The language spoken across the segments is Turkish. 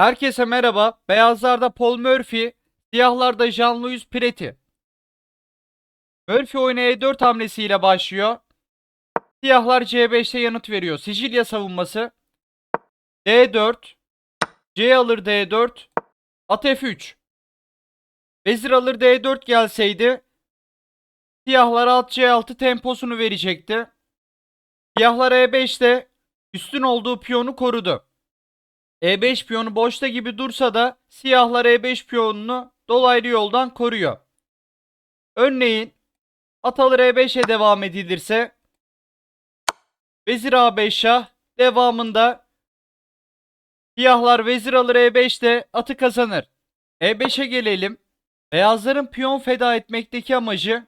Herkese merhaba. Beyazlarda Paul Murphy, siyahlarda Jean-Louis Preti. Murphy oyuna E4 hamlesiyle başlıyor. Siyahlar C5'te yanıt veriyor. Sicilya savunması. D4. C alır D4. At F3. Vezir alır D4 gelseydi siyahlar at C6 temposunu verecekti. Siyahlar E5'te üstün olduğu piyonu korudu. E5 piyonu boşta gibi dursa da siyahlar E5 piyonunu dolaylı yoldan koruyor. Örneğin at alır E5'e devam edilirse vezir A5 şah devamında siyahlar vezir alır E5'te atı kazanır. E5'e gelelim. Beyazların piyon feda etmekteki amacı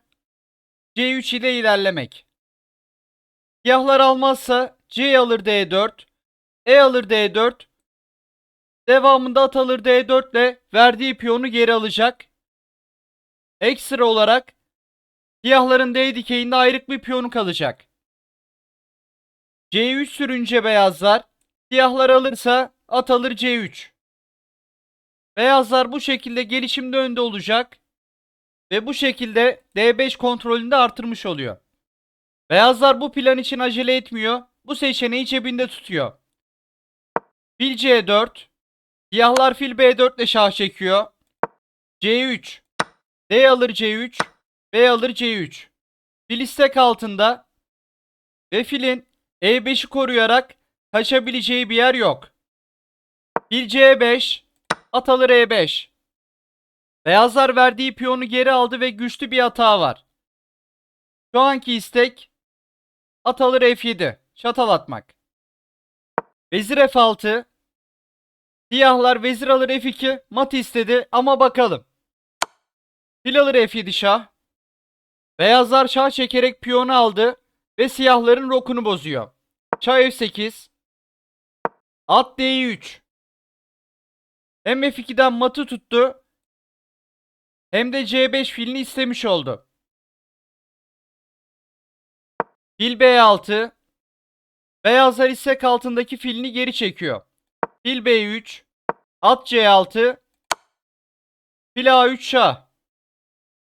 C3 ile ilerlemek. Siyahlar almazsa C alır D4, E alır D4, devamında at alır D4 ile verdiği piyonu geri alacak. Ekstra olarak siyahların D dikeyinde ayrık bir piyonu kalacak. C3 sürünce beyazlar, siyahlar alırsa at alır C3. Beyazlar bu şekilde gelişimde önde olacak ve bu şekilde D5 kontrolünü de artırmış oluyor. Beyazlar bu plan için acele etmiyor. Bu seçeneği cebinde tutuyor. Fil C4. Siyahlar fil B4 ile şah çekiyor. C3. D alır C3. B alır C3. Fil istek altında. Ve filin E5'i koruyarak kaçabileceği bir yer yok. Fil C5. At alır E5. Beyazlar verdiği piyonu geri aldı ve güçlü bir hata var. Şu anki istek at alır F7. Çatal atmak. Vezir F6. Siyahlar vezir alır F2. Mat istedi ama bakalım. Fil alır F7 şah. Beyazlar şah çekerek piyonu aldı ve siyahların rokunu bozuyor. Şah F8. At D3. Hem F2'den matı tuttu hem de C5 filini istemiş oldu. Fil B6. Beyazlar istek altındaki filini geri çekiyor. Fil B3. At C6. Fil A3 şah.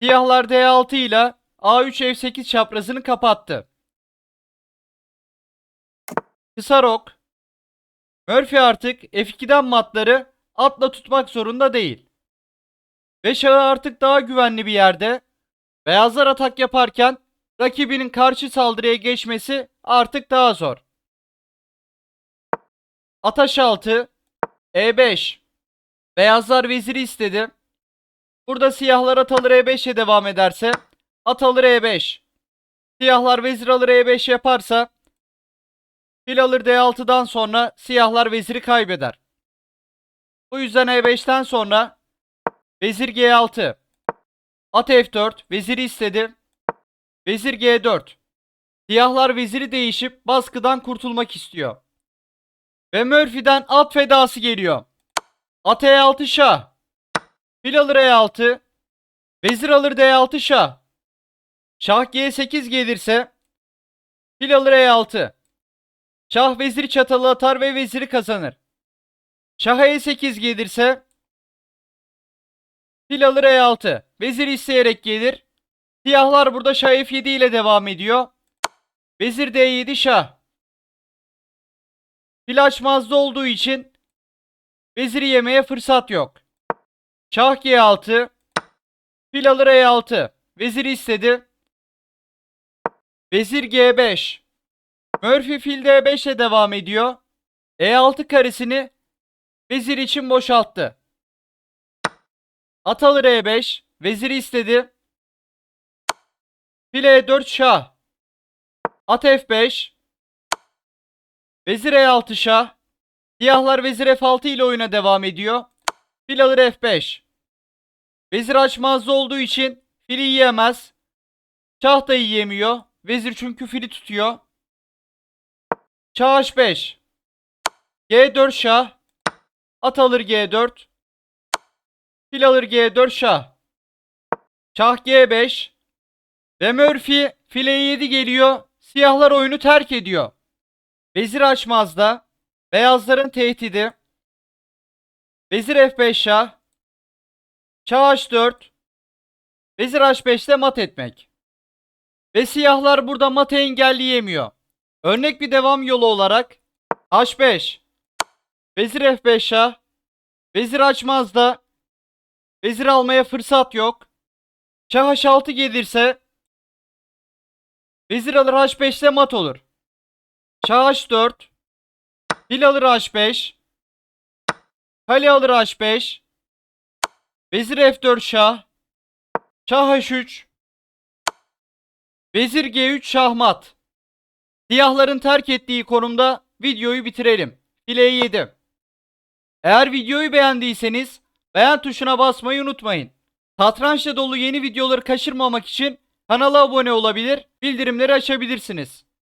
Siyahlar D6 ile A3 F8 çaprazını kapattı. Kısa rok. Murphy artık F2'den matları atla tutmak zorunda değil. Ve şahı artık daha güvenli bir yerde. Beyazlar atak yaparken rakibinin karşı saldırıya geçmesi artık daha zor. Ataş 6 E5 Beyazlar veziri istedi. Burada siyahlar at alır E5'e devam ederse at alır E5. Siyahlar vezir alır E5 yaparsa fil alır D6'dan sonra siyahlar veziri kaybeder. Bu yüzden E5'ten sonra vezir G6 at F4 veziri istedi. Vezir G4. Siyahlar veziri değişip baskıdan kurtulmak istiyor. Ve Murphy'den at fedası geliyor. At E6 şah. Fil alır E6. Vezir alır D6 şah. Şah G8 gelirse fil alır E6. Şah vezir çatalı atar ve veziri kazanır. Şah E8 gelirse fil alır E6. Vezir isteyerek gelir. Siyahlar burada şah F7 ile devam ediyor. Vezir D7 şah. Fil açmazda olduğu için veziri yemeye fırsat yok. Şah G6. Fil alır E6. Veziri istedi. Vezir G5. Murphy fil D5 ile devam ediyor. E6 karesini vezir için boşalttı. At alır E5. Veziri istedi. File 4 şah. At F5. Vezir E6 şah. Siyahlar vezir F6 ile oyuna devam ediyor. Fil alır F5. Vezir açmazda olduğu için fili yiyemez. Şah da yiyemiyor. Vezir çünkü fili tutuyor. Şah H5. G4 şah. At alır G4. Fil alır G4 şah. Şah G5. Ve Murphy file 7 geliyor. Siyahlar oyunu terk ediyor. Vezir açmazda. Beyazların tehdidi. Vezir F5 şah. Şah H4. Vezir H5'te mat etmek. Ve siyahlar burada matı engelleyemiyor. Örnek bir devam yolu olarak H5. Vezir F5 şah. Vezir açmaz da vezir almaya fırsat yok. Şah H6 gelirse vezir alır H5'te mat olur. Şah H4. Fil alır H5. Kale alır H5. Vezir F4 şah. Şah H3. Vezir G3 şahmat. Siyahların terk ettiği konumda videoyu bitirelim. File 7. Eğer videoyu beğendiyseniz beğen tuşuna basmayı unutmayın. Satrançla dolu yeni videoları kaçırmamak için kanala abone olabilir, bildirimleri açabilirsiniz.